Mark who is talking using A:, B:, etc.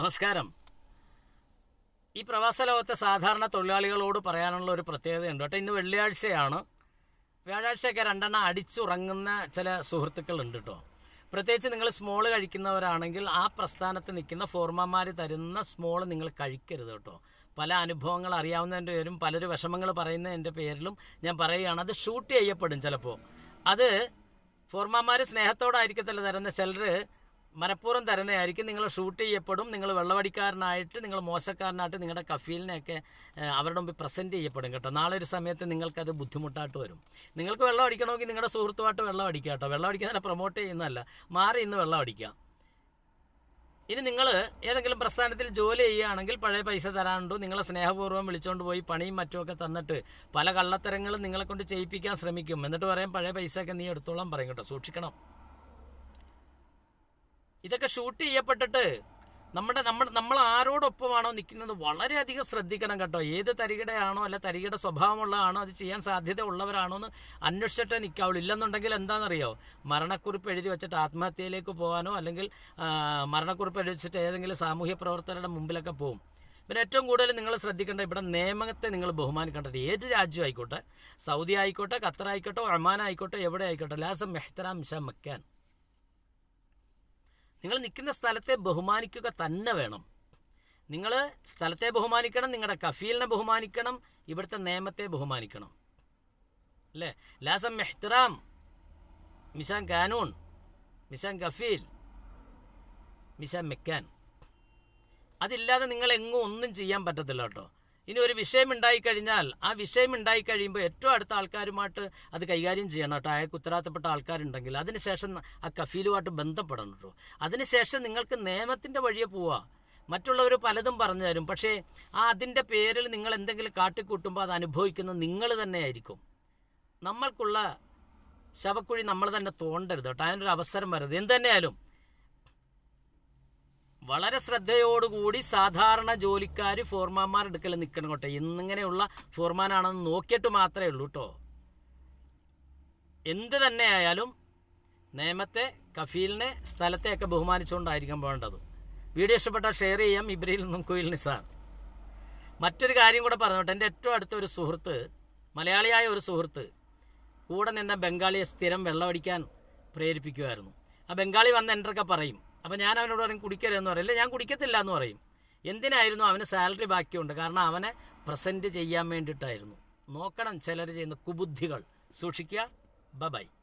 A: നമസ്കാരം. ഈ പ്രവാസ ലോകത്തെ സാധാരണ തൊഴിലാളികളോട് പറയാനുള്ള ഒരു പ്രത്യേകതയുണ്ട് കേട്ടോ. ഇന്ന് വെള്ളിയാഴ്ചയാണ്. വ്യാഴാഴ്ചയൊക്കെ രണ്ടെണ്ണം അടിച്ചുറങ്ങുന്ന ചില സുഹൃത്തുക്കളുണ്ട് കേട്ടോ. പ്രത്യേകിച്ച് നിങ്ങൾ സ്മോൾ കഴിക്കുന്നവരാണെങ്കിൽ ആ പ്രസ്ഥാനത്ത് നിൽക്കുന്ന ഫോർമന്മാർ തരുന്ന സ്മോൾ നിങ്ങൾ കഴിക്കരുത് കേട്ടോ. പല അനുഭവങ്ങൾ അറിയാവുന്നതിന്റെ പേരും പലരും വിഷമങ്ങൾ പറയുന്നതിന്റെ പേരിലും ഞാൻ പറയുകയാണ് അത് ഷൂട്ട് ചെയ്യപ്പെടും ചിലപ്പോൾ. അത് ഫോർമാന്മാർ സ്നേഹത്തോടായിരിക്കത്തില്ല തരുന്ന ചിലർ മനഃപൂർവം തരുന്നതായിരിക്കും. നിങ്ങൾ ഷൂട്ട് ചെയ്യപ്പെടും. നിങ്ങൾ വെള്ളവടിക്കാരനായിട്ട് നിങ്ങൾ മോശക്കാരനായിട്ട് നിങ്ങളുടെ കഫീലിനെയൊക്കെ അവരുടെ മുമ്പിൽ പ്രസന്റ് ചെയ്യപ്പെടും കേട്ടോ. നാളെ ഒരു സമയത്ത് നിങ്ങൾക്കത് ബുദ്ധിമുട്ടായിട്ട് വരും. നിങ്ങൾക്ക് വെള്ളം അടിക്കണമെങ്കിൽ നിങ്ങളുടെ സുഹൃത്തുമായിട്ട് വെള്ളം അടിക്കുക കേട്ടോ. വെള്ളം അടിക്കുന്നതിനെ പ്രൊമോട്ട് ചെയ്യുന്നതല്ല. മാറി ഇന്ന് വെള്ളം അടിക്കുക ഇനി നിങ്ങൾ ഏതെങ്കിലും പ്രസ്ഥാനത്തിൽ ജോലി ചെയ്യുകയാണെങ്കിൽ പഴയ പൈസ തരാനുണ്ടോ? നിങ്ങളെ സ്നേഹപൂർവം വിളിച്ചുകൊണ്ട് പോയി പണിയും മറ്റുമൊക്കെ തന്നിട്ട് പല കള്ളത്തരങ്ങളും നിങ്ങളെ കൊണ്ട് ചെയ്യിപ്പിക്കാൻ ശ്രമിക്കും. എന്നിട്ട് പറയും പഴയ പൈസയൊക്കെ നീ എടുത്തോളാം പറയും കേട്ടോ. സൂക്ഷിക്കണം. ഇതൊക്കെ ഷൂട്ട് ചെയ്യപ്പെട്ടിട്ട് നമ്മുടെ നമ്മൾ നമ്മൾ ആരോടൊപ്പമാണോ നിൽക്കുന്നത് വളരെയധികം ശ്രദ്ധിക്കണം കേട്ടോ. ഏത് തരികിടയാണോ അല്ല തരികിട സ്വഭാവമുള്ളതാണോ അത് ചെയ്യാൻ സാധ്യത ഉള്ളവരാണോ എന്ന് അന്വേഷിച്ചിട്ടേ നിൽക്കാവുള്ളൂ ഇല്ലെന്നുണ്ടെങ്കിൽ എന്താണെന്നറിയോ? മരണക്കുറിപ്പ് എഴുതി വെച്ചിട്ട് ആത്മഹത്യയിലേക്ക് പോകാനോ അല്ലെങ്കിൽ മരണക്കുറിപ്പ് എഴുതി വെച്ചിട്ട് ഏതെങ്കിലും സാമൂഹ്യ പ്രവർത്തകരുടെ മുമ്പിലൊക്കെ പോകും പിന്നെ ഏറ്റവും കൂടുതൽ നിങ്ങൾ ശ്രദ്ധിക്കേണ്ട ഇവിടെ നിയമത്തെ നിങ്ങൾ ബഹുമാനിക്കേണ്ടത് ഏത് രാജ്യം ആയിക്കോട്ടെ? സൗദി ആയിക്കോട്ടെ ഖത്തർ ആയിക്കോട്ടെ ഒമാൻ ആയിക്കോട്ടെ എവിടെ ആയിക്കോട്ടെ. ലാസം മെഹ്തറാം ഷാ മക്കാൻ. നിങ്ങൾ നിൽക്കുന്ന സ്ഥലത്തെ ബഹുമാനിക്കുക തന്നെ വേണം. നിങ്ങൾ സ്ഥലത്തെ ബഹുമാനിക്കണം നിങ്ങളുടെ കഫീലിനെ ബഹുമാനിക്കണം ഇവിടുത്തെ നിയമത്തെ ബഹുമാനിക്കണം. അല്ലേ? ലാസം മെഹ്തറാം മിസാൻ കാനൂൺ മിസാൻ കഫീൽ മിസാൻ മെക്കാൻ. അതില്ലാതെ നിങ്ങളെങ്ങും ഒന്നും ചെയ്യാൻ പറ്റത്തില്ല കേട്ടോ. ഇനി ഒരു വിഷയം ഉണ്ടായിക്കഴിഞ്ഞാൽ ആ വിഷയം ഉണ്ടായിക്കഴിയുമ്പോൾ ഏറ്റവും അടുത്ത ആൾക്കാരുമായിട്ട് അത് കൈകാര്യം ചെയ്യണം കേട്ടോ. അയാൾക്ക് ഉത്തരവാദിത്തപ്പെട്ട ആൾക്കാരുണ്ടെങ്കിൽ. അതിനുശേഷം ആ കഫീലുമായിട്ട് ബന്ധപ്പെടണം കേട്ടോ. അതിനുശേഷം നിങ്ങൾക്ക് നിയമത്തിന്റെ വഴിയെ പോവാ. മറ്റുള്ളവർ പലതും പറഞ്ഞു തരും. പക്ഷേ ആ അതിന്റെ പേരിൽ നിങ്ങൾ എന്തെങ്കിലും കാട്ടിക്കൂട്ടുമ്പോൾ അത് അനുഭവിക്കുന്നത് നിങ്ങൾ തന്നെയായിരിക്കും. നമ്മൾക്കുള്ള ശവക്കുഴി നമ്മൾ തന്നെ തോണ്ടരുത് കേട്ടോ. അതിനൊരു അവസരം വരരുത്. എന്ത് തന്നെയായാലും വളരെ ശ്രദ്ധയോടുകൂടി സാധാരണ ജോലിക്കാർ ഫോർമാന്മാർ എടുക്കൽ നിൽക്കണം കേട്ടോ. ഇന്നിങ്ങനെയുള്ള ഫോർമാനാണെന്ന് നോക്കിയിട്ട് മാത്രമേ ഉള്ളൂ കേട്ടോ എന്ത് തന്നെ ആയാലും നിയമത്തെ കഫീലിനെ സ്ഥലത്തെയൊക്കെ ബഹുമാനിച്ചുകൊണ്ടായിരിക്കും വേണ്ടത്. വീഡിയോ ഇഷ്ടപ്പെട്ടാൽ ഷെയർ ചെയ്യാം. ഇബ്രയിൽ നിന്നും കുയിൽ നിസാർ. മറ്റൊരു കാര്യം കൂടെ പറഞ്ഞോട്ടെ. എന്റെ ഏറ്റവും അടുത്ത ഒരു സുഹൃത്ത് മലയാളിയായ ഒരു സുഹൃത്ത് കൂടെ നിന്ന ബംഗാളിയെ സ്ഥിരം വെള്ളമടിക്കാൻ പ്രേരിപ്പിക്കുമായിരുന്നു ആ ബംഗാളി വന്ന് എന്റെ പറയും അപ്പോൾ ഞാൻ അവനോട് പറയും കുടിക്കരുതെന്ന് പറയില്ല ഞാൻ കുടിക്കത്തില്ല എന്ന് പറയും. എന്തിനായിരുന്നു അവന് സാലറി ബാക്കിയുണ്ട്? കാരണം അവനെ പ്രസന്റ് ചെയ്യാൻ വേണ്ടിയിട്ടായിരുന്നു. നോക്കണം ചിലർ ചെയ്യുന്ന കുബുദ്ധികൾ. സൂക്ഷിക്കുക. ബബായ്